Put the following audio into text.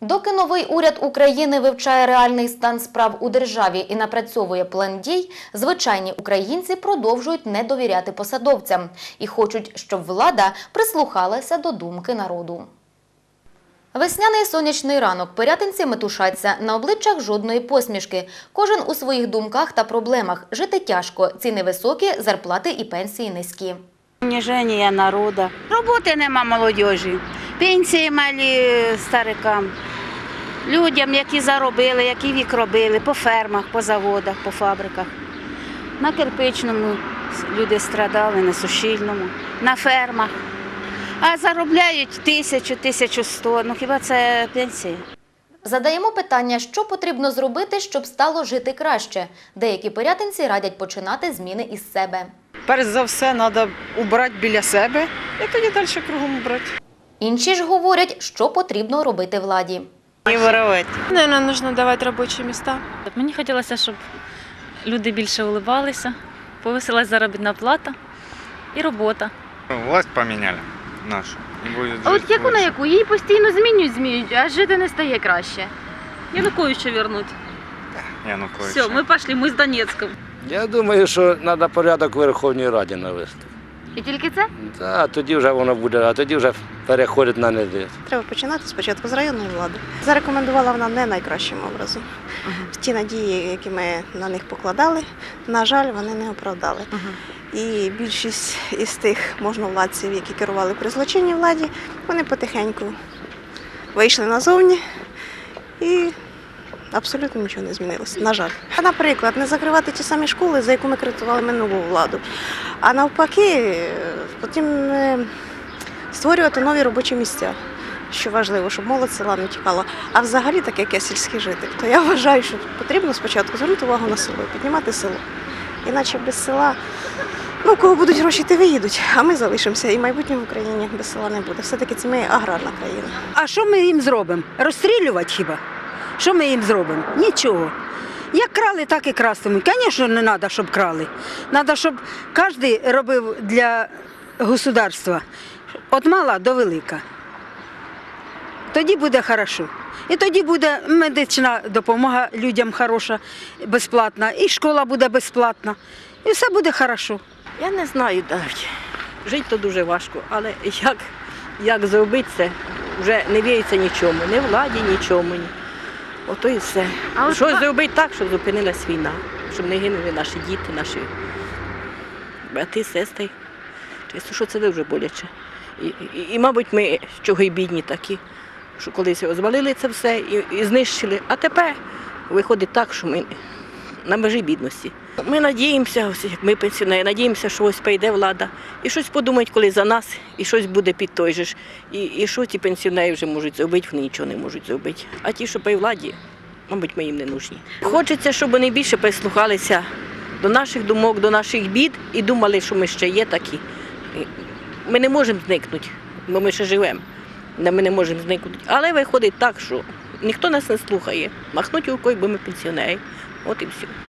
Доки новий уряд України вивчає реальний стан справ у державі і напрацьовує план дій, звичайні українці продовжують не довіряти посадовцям і хочуть, щоб влада прислухалася до думки народу. Весняний сонячний ранок пирятинці метушаться, на обличчях жодної посмішки. Кожен у своїх думках та проблемах. Жити тяжко, ціни високі, зарплати і пенсії низькі. Уніження народу. Роботи нема молодіжі. Пенсії малі старикам. Людям, які заробили, які вік робили, по фермах, по заводах, по фабриках. На кирпичному люди страдали, на сушильному, на фермах. А заробляють тисячу, тисячу сто. Ну хіба це пенсія? Задаємо питання, що потрібно зробити, щоб стало жити краще. Деякі пирятинці радять починати зміни із себе. Перш за все, треба убрати біля себе і тоді далі кругом убрати. Інші ж говорять, що потрібно робити владі. Не воровати. Наверное, нужно давать рабочие места. Мені хотілося, щоб люди більше улибалися, повисилась заробітна плата і робота. Власть поменяли нашу. И будет А от жить яку на лучше. яку? Її постійно змінюють, змінюють, а жити не стає краще. Януковича вернуть. Януковича. Все, ми пішли, ми з Донецька. Я думаю, що треба порядок у Верховній Раді навести. І тільки це? Та тоді вже воно буде, а тоді вже переходить на неділю. Треба починати спочатку з районної влади. Зарекомендувала вона не найкращим образом. Ті надії, які ми на них покладали, на жаль, вони не оправдали. І більшість із тих можновладців, які керували при злочинній владі, вони потихеньку вийшли назовні і абсолютно нічого не змінилося. На жаль. А, наприклад, не закривати ті самі школи, за яку ми критикували минулу владу. А навпаки, е, потім е, створювати нові робочі місця. Що важливо, щоб молодь села не тікала. А взагалі, так як я сільський житель, то я вважаю, що потрібно спочатку звернути увагу на село, піднімати село. Іначе без села, ну, кого будуть гроші, ти виїдуть, а ми залишимося. І майбутнє в Україні без села не буде. Все-таки це ми аграрна країна. А що ми їм зробимо? Розстрілювати хіба? Що ми їм зробимо? Нічого. Як крали, так і крастимуть. Звісно, не треба, щоб крали. Треба, щоб кожен робив для государства від мала до велика. Тоді буде хорошо. І тоді буде медична допомога людям хороша, безплатна, і школа буде безплатна. І все буде хорошо. Я не знаю навіть. Жити то дуже важко, але як, як зробити це, вже не віриться нічому, ні владі, нічому. Ото і все. А от Щось ва- зробити так, щоб зупинилась війна, щоб не гинули наші діти, наші брати, сестри. Чесно, що це дуже боляче. І, і, і, мабуть, ми чого й бідні такі, що колись розвалили це все і, і знищили. А тепер виходить так, що ми на межі бідності. Ми надіємося, як ми пенсіонери, надіємося, що ось прийде влада і щось подумають, коли за нас, і щось буде під той же ж. І, і що ті пенсіонери вже можуть зробити, вони нічого не можуть зробити. А ті, що при владі, мабуть, ми їм не нужні. Хочеться, щоб вони більше прислухалися до наших думок, до наших бід і думали, що ми ще є такі. Ми не можемо зникнути, бо ми ще живемо. Ми не можемо зникнути. Але виходить так, що ніхто нас не слухає. Махнуть рукою, бо ми пенсіонери. От і все.